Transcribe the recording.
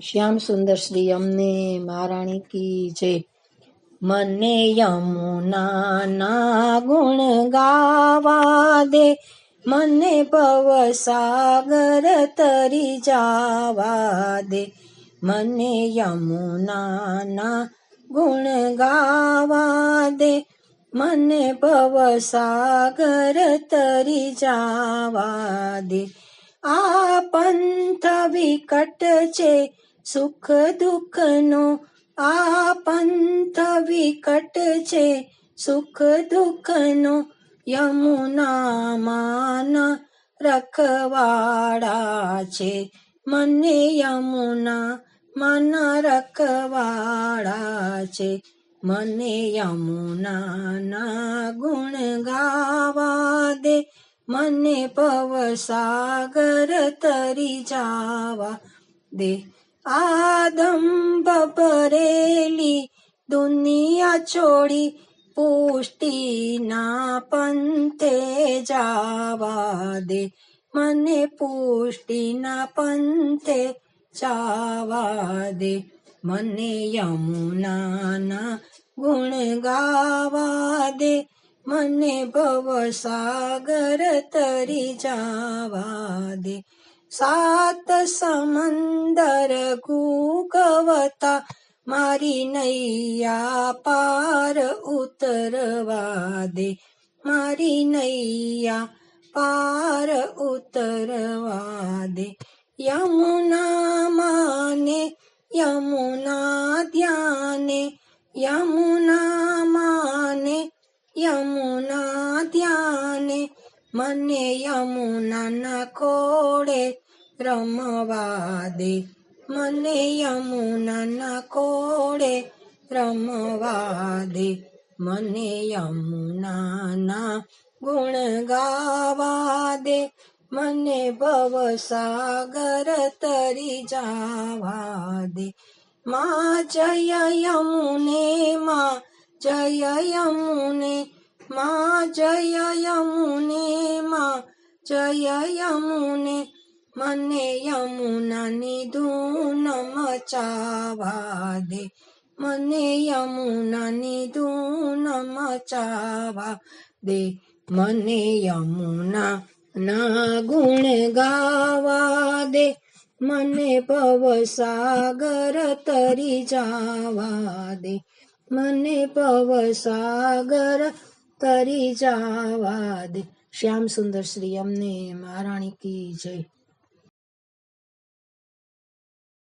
શ્યામ સુંદર શ્રી અમને મહારાણી કી જય. મને યમુના ના ગુણ ગાવા દે. મને ભવ સાગર તરી જાવા દે. મને યમુના ના ગુણ ગાવા દે. મને ભવ સાગર તરી જાવા દે. આ પંથ વિકટ છે. સુખ દુઃખનો આ પંથ વિકટ છે. સુખ દુઃખનો યમુના માન રખવાડા છે. મને યમુના મન રખવાડા છે. મને યમુનાના ગુણ ગાવા દે. મને પવ સાગર તરી જાવા દે. આદંભ ભરેલી દુનિયા છોડી પુષ્ટિના પંથે જાવા દે મને પુષ્ટિના પંથે જાવા દે મને યમુનાના ગુણ ગાવા દે મને ભવ સાગર તરી જાવા દે સાત સમંદર ગુગવતા મારી નૈયા પાર ઉતરવા દે મારી નૈયા પાર ઉતરવા દે યમુના માને યમુના ધ્યાને યમુના માને યમુના ધ્યાને મને યમુનાના ખોડે રમવા દે મને યમુનાના કોડે રમવા દે મને યમુનાના ગુણ ગાવા દે મને ભવ સાગર તરી જાવા દે મા જય યમુને, મા જય યમુને, મા જય યમુને, મા જય યમુને મને યમુનાની ધૂન મચાવા દે. મને યમુનાની ધૂન મચાવા દે. મને યમુના ના ગુણ ગાવા દે. મને ભવ સાગર તરી જાવા દે. મને પવ સાગર તરી જાવા દે. શ્યામ સુંદર શ્રી અમને મહારાણી કી જય.